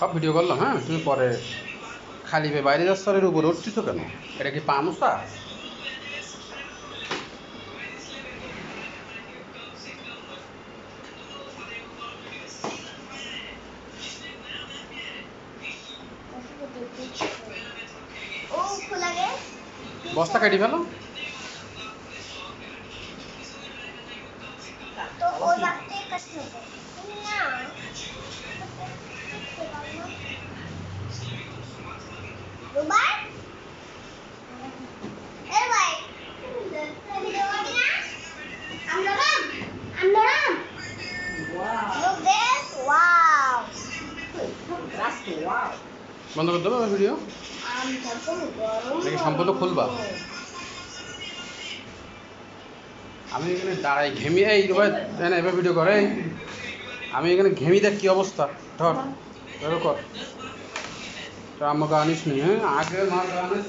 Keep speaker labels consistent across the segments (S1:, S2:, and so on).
S1: সব ভিডিও করলাম হ্যাঁ? তুমি পরে খালি পেয়ে বাইরে এর উপরে উঠছিস কেন? এটা কি পামসা বস্তা কাটি ফেলো। বন্ধ করে দেবো ভিডিও
S2: সম্পূর্ণ
S1: খুলবা? আমি এখানে দাঁড়াই ঘেমি এই এবার ভিডিও করে আমি এখানে ঘেমি দেখ কি অবস্থা ধর ধরো কর। তো আমাকে আনিস নি হ্যাঁ? আগে মার Anis.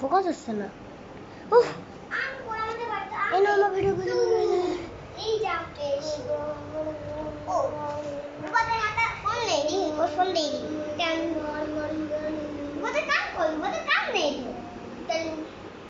S3: 먹어줬으면. 어. 이놈아
S2: 그리고 그리고. Oh, bukan ternyata phone lady, phone lady.